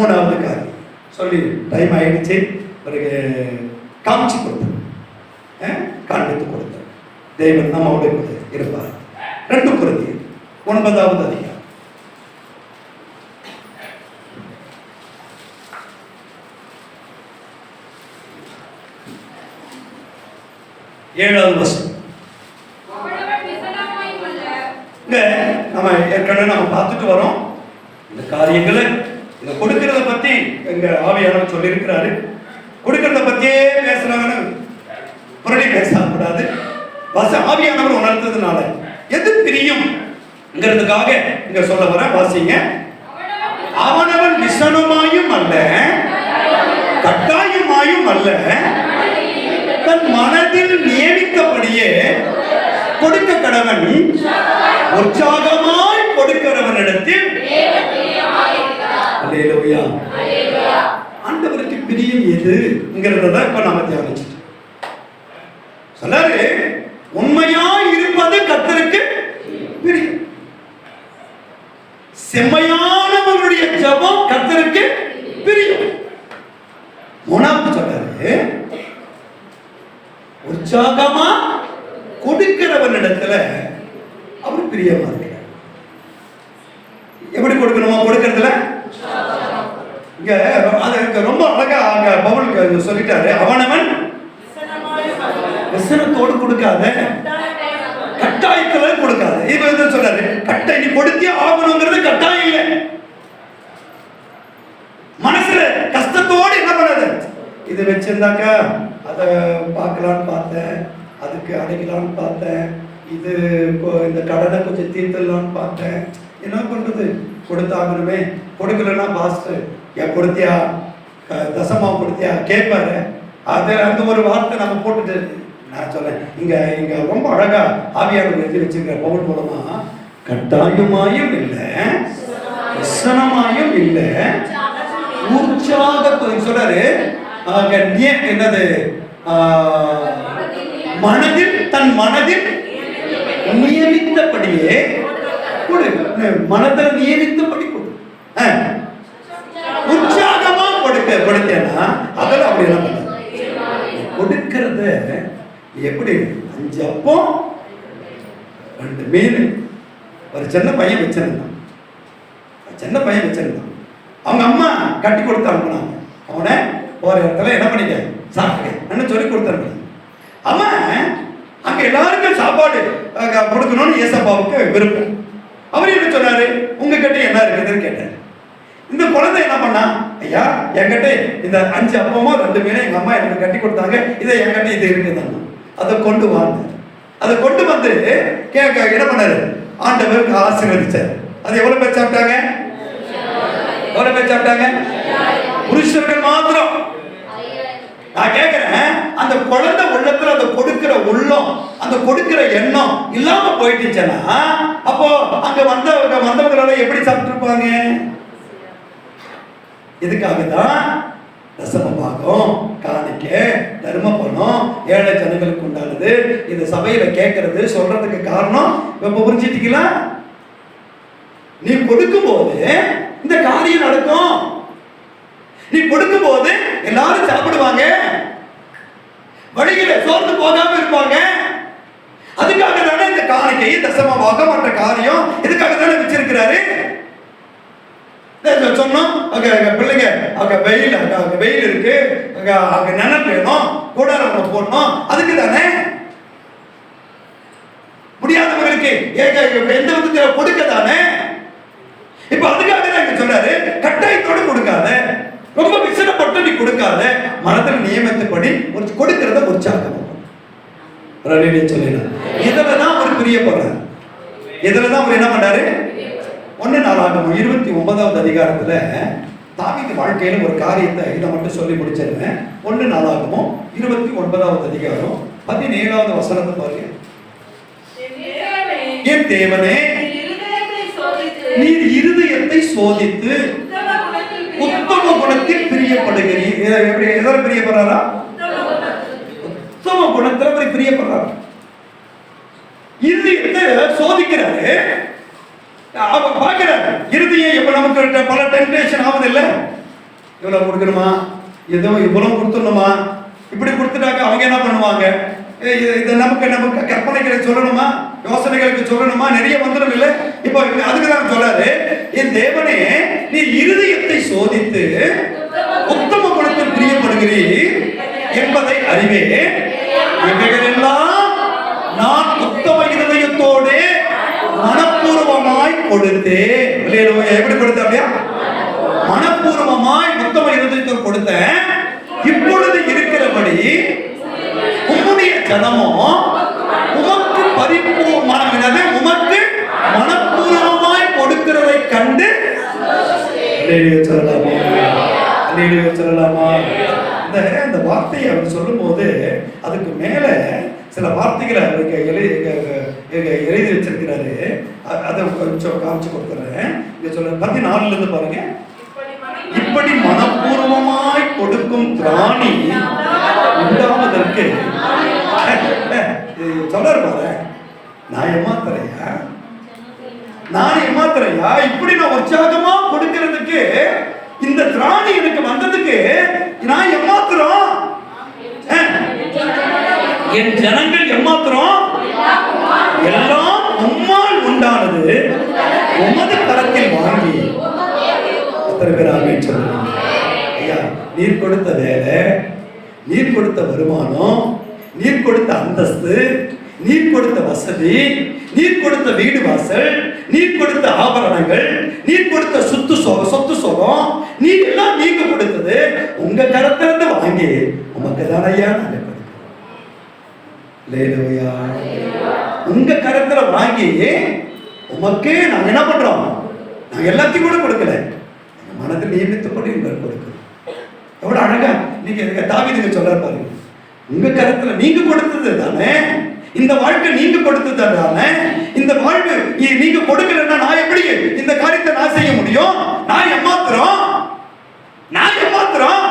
மூணாவது காரியம். சொல்லி டைம் ஆயிடுச்சு. பிறகு காமிச்சு கொடுத்தேன். காண்பித்து கொடுத்தேன். தேவன் நம்மோடு கூட இருப்பார். ரெண்டு குருதி ஒன்பதாவது அதிகாரம். ஏழாவது வருஷம் அவனவன் விசனமாயும் அல்ல, இங்க நம்ம ஏற்கனவே நம்ம பார்த்துட்டு வரோம் இந்த காரியங்களை இதை கொடுக்கறத பத்தி எங்க ஆவியானவர் சொல்லியிருக்கிறாரு. கொடுக்கறத பத்தியே பேசுறாங்கன்னு புரளி பேசக்கூடாது. வச ஆவியானவர் உணர்த்ததுனால எது பிரியும்ங்கிறதுக்காக இங்க சொல்ல வர வாசிங்க. அவனவன் விசனமாயும் அல்ல கட்டாயமாயும் அல்ல தன் மனதில் நியமித்தபடியே கொடுக்க கடவன் உற்சாகமாய் கொடுக்கிறவனிடத்தில் அல்லேலூயா ஆண்டவருக்கு பிரியம் எதுங்கிறத தான் இப்ப நாம தியானிச்சிட்டோம் சொல்லாரு உண்மையாய் இருப்பது கர்த்தருக்கு பிரியம். செம்மையானவனுடைய ஜெபம் கர்த்தருக்கு பிரியம். மூணாவது சொல்றாரு உற்சாகமா கொடுக்கிறவனிடத்துல அவர் பிரியமா இருக்கிறார். எப்படி கொடுக்கணுமா கொடுக்கறதுல? இங்கே அது ரொம்ப அழகா அங்க பவுல் சொல்லிட்டாரு. அவனவன் விசனத்தோடு கொடுக்காத கட்டாயத்துல கொடுக்காத. இப்ப என்ன சொல்றாரு? கட்டை நீ கொடுத்தே ஆகணுங்கிறது கட்டாயம். இல்லை மனசுல கஷ்டத்தோடு என்ன பண்ணாது இது வச்சிருந்தாக்கா அதை பார்க்கலான்னு பார்த்தேன் அதுக்கு அடைக்கலான்னு பார்த்தேன் இது இப்போ இந்த கடனை கொஞ்சம் தீர்த்திடலான்னு பார்த்தேன். என்ன பண்றது? கொடுத்தாகணுமே. கொடுக்கலன்னா பாஸ்டர் கொடுத்தியா தசமா கொடுத்தியா கேட்பாரு. அது அந்த ஒரு வார்த்தை நம்ம போட்டுட்டு நான் சொல்றேன். இங்க இங்க ரொம்ப அழகா ஆவியானவர் எழுதி வச்சிருக்கிற பவுல் மூலமா கட்டாயமாயும் இல்லை வசனமாயும் இல்லை உற்சாக சொல்றாரு. என்னது? மனதில் தன் மனதில் நியமித்தபடியே கொடு. மனதில் நியமித்தபடி கொடு. ஆ. அதெல்லாம் அப்படி எல்லாம் கொடுக்கறத எப்படி? அஞ்சு அப்பம் ரெண்டு மீன். ஒரு சின்ன பையன் வச்சிருந்தான். சின்ன பையன் வச்சிருந்தான். அவங்க அம்மா கட்டி கொடுத்து அனுப்புனாங்க. அவனை போற இடத்துல என்ன பண்ணிக்க? சாப்பிட்டுக்க சொல்லி கொடுத்து அவன் அங்க எல்லாருக்கும் சாப்பாடு அங்க கொடுக்கணும்னு ஏசப்பாவுக்கு விருப்பம். அவர் என்ன சொன்னாரு? உங்க கிட்ட என்ன இருக்குதுன்னு கேட்டாரு. இந்த குழந்தை என்ன பண்ணா ஐயா என்கிட்ட இந்த அஞ்சு அப்பமோ ரெண்டு மீனும் எங்கள் அம்மா எனக்கு கட்டி கொடுத்தாங்க. இதை என்கிட்ட இது இருக்குதுன்னு அதை கொண்டு வாங்க அதை கொண்டு வந்து கேட்க என்ன பண்ணாரு? ஆண்டவருக்கு ஆசீர்வதிச்சார். அது எவ்வளோ பேர் சாப்பிட்டாங்க? எவ்வளோ பேர் சாப்பிட்டாங்க? புருஷர்கள் மாத்திரம். நான் கேட்கிறேன் அந்த குழந்தை உள்ளத்துல அந்த கொடுக்கிற உள்ளம் அந்த கொடுக்கிற எண்ணம் இல்லாம போயிட்டுச்சுன்னா அப்போ அங்க வந்தவங்க வந்தவங்களால எப்படி சாப்பிட்டுருப்பாங்க? இதுக்காக தான் தசம பாகம் காணிக்க தர்ம பணம் ஏழை ஜனங்களுக்கு உண்டானது. இந்த சபையில கேட்கறது சொல்றதுக்கு காரணம் இப்ப புரிஞ்சிட்டீங்களா? நீ கொடுக்கும்போது இந்த காரியம் நடக்கும். நீ கொடுக்கும் போது எல்லாரும் சாப்பிடுவாங்க. வழியில சோர்ந்து போகாம இருப்பாங்க. அதுக்காக தானே இந்த காணிக்கை தசம பாகம் மற்ற காரியம் இதுக்காக தானே வச்சிருக்கிறாரு? சொன்னோம் அங்கே எங்கள் பிள்ளைங்க அங்கே வெயில் அங்கே அங்கே வெயில் இருக்கு. அங்கே அங்கே நிழல் வேணும். கூடாரம் போடணும். அதுக்கு தானே? முடியாதவங்களுக்கு ஏக எந்த விதத்தில் கொடுக்க தானே? இப்போ அதுக்காக தான் இங்கே சொல்றாரு கட்டாயத்தோடு கொடுக்காத. ரொம்ப விசனப்பட்டு நீ கொடுக்காத. மனதில் நியமித்தபடி ஒரு கொடுக்கிறத உற்சாகம் சொல்லிடுறேன் இதில் தான் அவர் பிரியப்படுறார். இதில் தான் அவர் என்ன பண்ணாரு ஒன்று நாளாகும் இருபத்தி ஒன்பதாவது அதிகாரத்தில் தாவீது வாழ்க்கையில ஒரு காரியத்தை இதை மட்டும் சொல்லி முடிச்சிருந்தேன் ஒன்று நாளாகமும் இருபத்தி ஒன்பதாவது அதிகாரம் பதினேழாவது வசனத்தை பாருங்க. என் தேவனே நீர் இருதயத்தை சோதித்து உத்தம குணத்தில் பிரியப்படுகிறீர். எப்படி எதில் பிரியப்படுறாரா? உத்தம குணத்தில் அவர் பிரியப்படுறாரு. இருதயத்தை சோதிக்கிறாரு. அவன் பார்க்குற இருதயம் இப்ப நமக்கு பல டெம்டேஷன் ஆகுது இல்ல இவ்வளவு கொடுக்கணுமா? எதுவும் இவ்வளவு கொடுத்துடணுமா? இப்படி கொடுத்துட்டாக்க அவங்க என்ன பண்ணுவாங்க? இது நமக்கு நமக்கு கற்பனைகளை சொல்லணுமா? யோசனைகளுக்கு சொல்லணுமா? நிறைய வந்துடும் இல்ல? இப்போ அதுக்கு தான் சொல்லாது. என் தேவனே நீ இருதயத்தை சோதித்து உத்தம குணத்தில் பிரியப்படுகிறீர் என்பதை அறிவே இவைகள் எல்லாம் உத்தம இருதயத்தோடு கொடுத்து எப்படி கொடுத்த அப்படியா? மனப்பூர்வமாய் உத்தம இருதயத்தோடு கொடுத்தேன் இப்பொழுது இருக்கிறபடி உம்முடைய ஜனமோ உமக்கு பரிபூ உமக்கு மனப்பூர்வமாய் கொடுக்கிறதை கண்டு சொல்லலாமா? சொல்லலாமா? இந்த இந்த வார்த்தையை அவர் சொல்லும்போது அதுக்கு மேல சில வார்த்தைகளை எழுதி எழுதி வச்சிருக்கிறாரு. அதை கொஞ்சம் காமிச்சு கொடுத்துறேன். இங்க சொல்ல பதினாலுல இருந்து பாருங்க. இப்படி மனப்பூர்வமாய் கொடுக்கும் திராணி உண்டாவதற்கு சொல்றாரு பாரு. நான் ஏமாத்துறையா? நான் ஏமாத்துறையா? இப்படி நான் உற்சாகமா கொடுக்கிறதுக்கு இந்த திராணி எனக்கு வந்ததுக்கு நான் ஏமாத்துறோம். என் ஜனங்கள் எம்மாத்திரம் எல்லாம் உம்மால் உண்டானது. உமது கரத்தில் வாங்கி எத்தனை பேர் ஆமேன் ஐயா நீர் கொடுத்த வேலை நீர் கொடுத்த வருமானம் நீர் கொடுத்த அந்தஸ்து நீர் கொடுத்த வசதி நீர் கொடுத்த வீடு வாசல் நீர் கொடுத்த ஆபரணங்கள் நீர் கொடுத்த சொத்து சொகம் சொத்து சொகம் நீர் எல்லாம் நீங்க கொடுத்தது உங்க கரத்திலிருந்து வாங்கி உமக்கு தான் ஐயா நாங்க உங்க கரத்துல வாங்கி உமக்கே நாங்க என்ன பண்றோம்? நாங்க எல்லாத்தையும் கூட கொடுக்கல. எங்க மனதில் நியமித்தபடி உங்களுக்கு கொடுக்கிறோம் எவ்வளவு அழகா நீங்க எங்க தாவீதுங்க சொல்றாரு பாருங்க. உங்க கரத்துல நீங்க கொடுத்தது தானே? இந்த வாழ்க்கை நீங்க கொடுத்தது தானே? இந்த வாழ்வு நீங்க கொடுக்கலன்னா நான் எப்படி இந்த காரியத்தை நான் செய்ய முடியும்? நான் ஏமாத்துறோம்? நான் ஏமாத்துறோம்?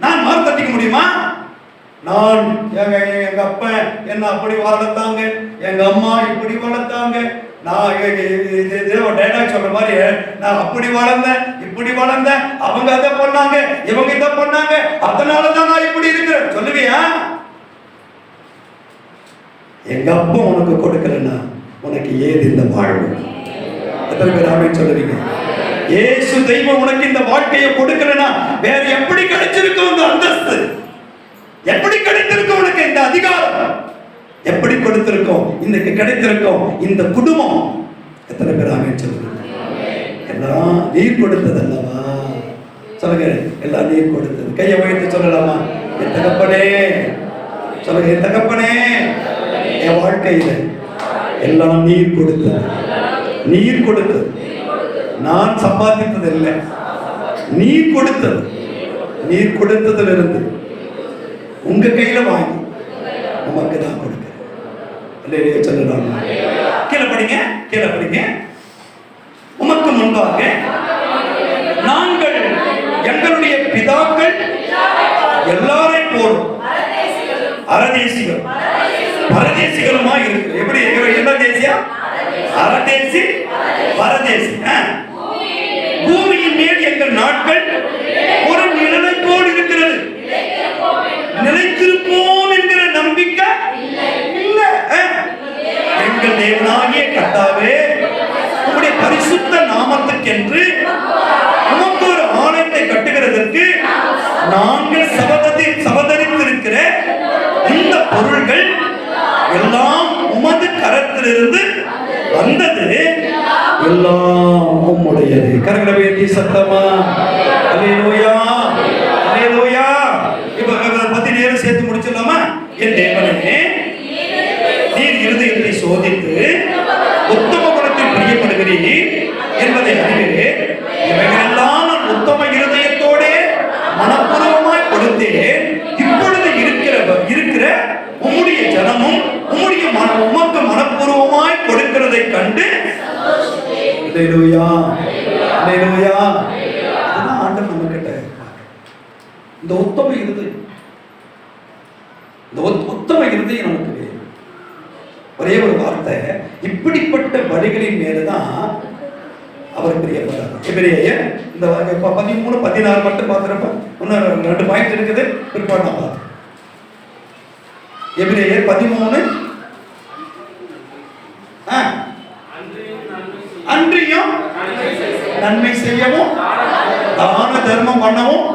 நான் மாறு தட்டிக்க முடியுமா? நான் எங்க எங்க அப்பன் என்ன அப்படி வளர்த்தாங்க? எங்க அம்மா இப்படி வளர்த்தாங்க? நான் டைலாக் சொல்ற மாதிரி நான் அப்படி வளர்ந்தேன் இப்படி வளர்ந்தேன் அவங்க அதை பண்ணாங்க இவங்க இதை பண்ணாங்க அதனால தான் நான் இப்படி இருக்கிறேன். சொல்லுவியா? எங்க அப்பா உனக்கு கொடுக்கலன்னா உனக்கு ஏது இந்த வாழ்வு? எத்தனை பேர் ஆமென் சொல்லுவீங்க? ஏசு தெய்வம் உனக்கு இந்த வாழ்க்கையை கொடுக்கலன்னா வேற எப்படி கிடைச்சிருக்கும் இந்த அந்தஸ்து? எப்படி கிடைத்திருக்கும் உனக்கு இந்த அதிகாரம்? எப்படி கொடுத்திருக்கோம்? இன்னைக்கு கிடைத்திருக்கோம் இந்த குடும்பம். எத்தனை பேர் ஆமென் சொல்லுங்க. எல்லாம் நீர் கொடுத்தது அல்லவா சொல்லுங்க. எல்லாம் நீர் கொடுத்தது. கையை வைத்து சொல்லலாமா? என் தகப்பனே. சொல்லுங்க என் தகப்பனே. என் வாழ்க்கையில எல்லாம் நீர் கொடுத்தது. நீர் கொடுத்தது. நான் சம்பாதித்தது இல்லை நீர் கொடுத்தது. நீர் கொடுத்ததிலிருந்து உங்க கையில வாங்கி உமக்கு தான் கொடுக்கிறேன். சொல்லலாம். கீழே படிங்க கீழே படிங்க. உமக்கு முன்பாக நாங்கள் எங்களுடைய பிதாக்கள் எல்லாரையும் போடும் அரதேசிகள் பரதேசிகளுமா இருக்கு. எப்படி என்ன தேசியா அரதேசி பரதேசி. ஆ. பூமியின் மேல் எங்கள் நாட்கள் ஒரு நிழலை போல் இருக்கிறது நிலைத்திருப்போம் என்கிற நம்பிக்கை இல்ல ஆ. எங்கள் தேவனாகிய கர்த்தாவே உம்முடைய பரிசுத்த நாமத்துக்கென்று உமக்கு ஒரு ஆலயத்தை கட்டுகிறதற்கு நாங்கள் சபதத்தை சபதரித்திருக்கிற இந்த பொருள்கள் எல்லாம் உமது கரத்திலிருந்து வந்தது. எல்லாம் உம்முடையது. கரங்களை வேண்டி சத்தமா? அல்லேலூயா அல்லேலூயா இப்ப பத்தி நேரம் சேர்த்து முடிச்சிடலாமா? என் தேவனே. உம்முடைய உம்முடைய மன உமக்கு மனப்பூர்வமாய் கொடுக்கிறதை கண்டு அல்லேலூயா அல்லேலூயா அதுதான் ஆண்டவர் நம்ம கிட்ட இந்த உத்தம இருதயம் இந்த உத்- உத்தம இருதயம் நமக்கு வேணும். ஒரே ஒரு வார்த்தை இப்படிப்பட்ட பலிகளின் மேலதான் அவர் பிரியப்படுறார். எபிரேயர் இந்த பதிமூணு பதினாறு மட்டும் பார்த்துறப்ப இன்னும் ரெண்டு பாயிண்ட் இருக்குது. பிற்பாடு நான் பார்த்து எபிரேயர் பதிமூணு. ஆ. அன்றியும் நன்மை செய்யவும் தான தர்மம் பண்ணவும்.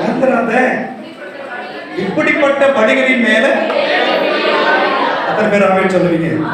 மறந்துடாத இப்படிப்பட்ட பணிகளின் மேல அத்தனை பேர் ஆமென் சொல்லுவீங்க.